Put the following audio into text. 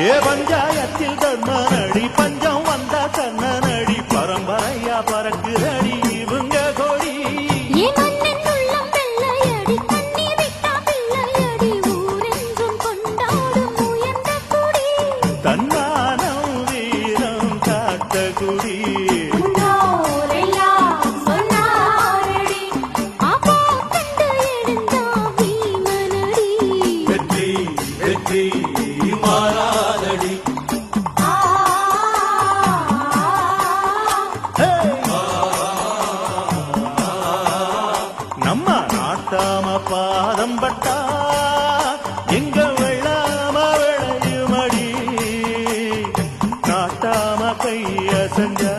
ஏ பஞ்சாயத்தில் தர்மனடி பஞ்சம் வந்த கண்ணனடி பரம்பரையா பறக்குதடி இவங்க கொடி. தன்மானம் வீரம் காத்த குடி. மாறாதடி. நம்ம நாட்டாம பாதம் பட்டா எங்க வெள்ளாம விளையுமடி. நாட்டாம கைய செஞ்சா